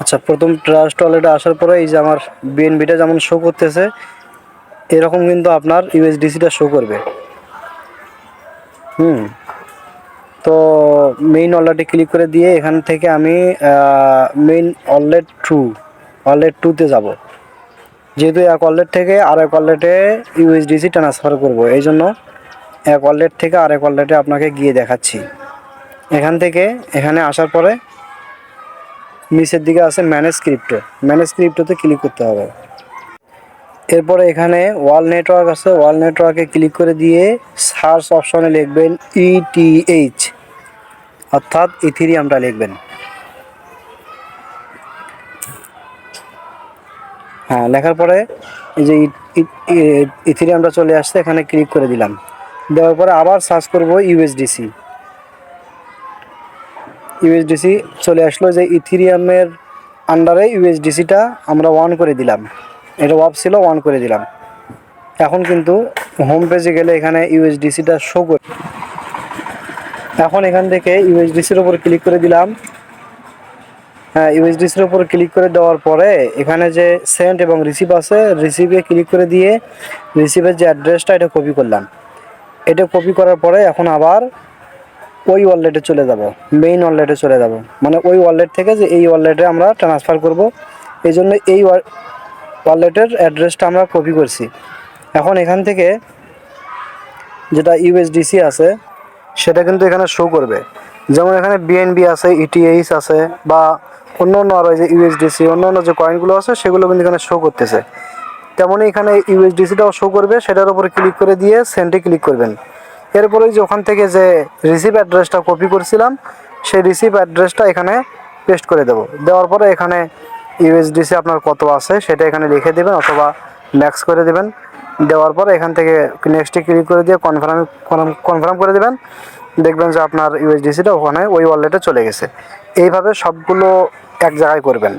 আচ্ছা প্রথম ট্রাস্ট ওয়ালেটে আসার পরে এই যে আমার বিএনবিটা যেমন শো করতেছে, এরকম কিন্তু আপনার ইউএসডিসিটা শো করবে। হুম। তো মেইন ওয়ালেটে ক্লিক করে দিয়ে এখান থেকে আমি মেইন ওয়ালেট টু ওয়ালেট টুতে যাব। যেহেতু এক ওয়ালেট থেকে আর এক ওয়ালেটে ইউএসডিসি ট্রান্সফার করব, এই জন্য এক ওয়ালেট থেকে আর আরেক ওয়ালেটে আপনাকে গিয়ে দেখাচ্ছি। এখান থেকে, এখানে আসার পরে নিচের দিকে আছে ম্যানেজ ক্রিপ্টো ম্যানেজ ক্রিপ্টোতে ক্লিক করতে হবে। এরপরে এখানে ওয়াল নেটওয়ার্ক আছে। ওয়াল নেটওয়ার্কে ক্লিক করে দিয়ে সার্চ অপশনে লিখবেন E ইটিএইচ অর্থাৎ ইথিরিয়ামটা লিখবেন। হ্যাঁ লেখার পরে এই যে ইথিরিয়ামটা চলে আসছে, এখানে ক্লিক করে দিলাম। দেওয়ার পরে আবার সার্চ করব ইউএসডিসি ইউএসডিসি চলে আসলো যে ইথিরিয়ামের আন্ডারে ইউএসডিসিটা আমরা অন করে দিলাম। এটা অফ ছিল অন করে দিলাম। এখন কিন্তু হোম পেজে গেলে এখানে ইউএসডিসিটা শো করে এখন এখান থেকে ইউএসডিসির ওপর ক্লিক করে দিলাম। হ্যাঁ ইউএসডিসির ওপর ক্লিক করে দেওয়ার পরে এখানে যে সেন্ট এবং রিসিভ আছে রিসিভে ক্লিক করে দিয়ে রিসিভের যে অ্যাড্রেসটা এটা কপি করলাম। এটা কপি করার পরে এখন আবার ওই ওয়ালেটে চলে যাব মেইন ওয়ালেটে চলে যাব। মানে ওই ওয়ালেট থেকে যে এই ওয়ালেটে আমরা ট্রান্সফার করব। এই জন্য এই ওয়ালেটের অ্যাড্রেসটা আমরা কপি করছি। এখন এখান থেকে যেটা ইউএসডিসি আছে, সেটা কিন্তু এখানে শো করবে। যেমন এখানে বিএনবি আছে ইটিএইচ আছে, বা অন্য অন্য আরও যে ইউএসডিসি অন্য অন্য যে কয়েনগুলো আছে, সেগুলো কিন্তু এখানে শো করতেছে। তেমনই এখানে ইউএসডিসিটাও শো করবে, সেটার উপরে ক্লিক করে দিয়ে সেন্টে ক্লিক করবেন। এরপরে যে ওখান থেকে যে রিসিভ অ্যাড্রেসটা কপি করছিলাম, সেই রিসিভ অ্যাড্রেসটা এখানে পেস্ট করে দেবো। দেওয়ার পরে এখানে ইউএসডিসি আপনার কত আছে সেটা এখানে লিখে দেবেন অথবা ম্যাক্স করে দেবেন। দেওয়ার পরে এখান থেকে নেক্সটে ক্লিক করে দিয়ে কনফার্ম কনফার্ম করে দেবেন। দেখবেন যে আপনার ইউএসডিসিটা ওখানে ওই ওয়ালেটে চলে গেছে। এইভাবে সবগুলো এক জায়গায় করবেন।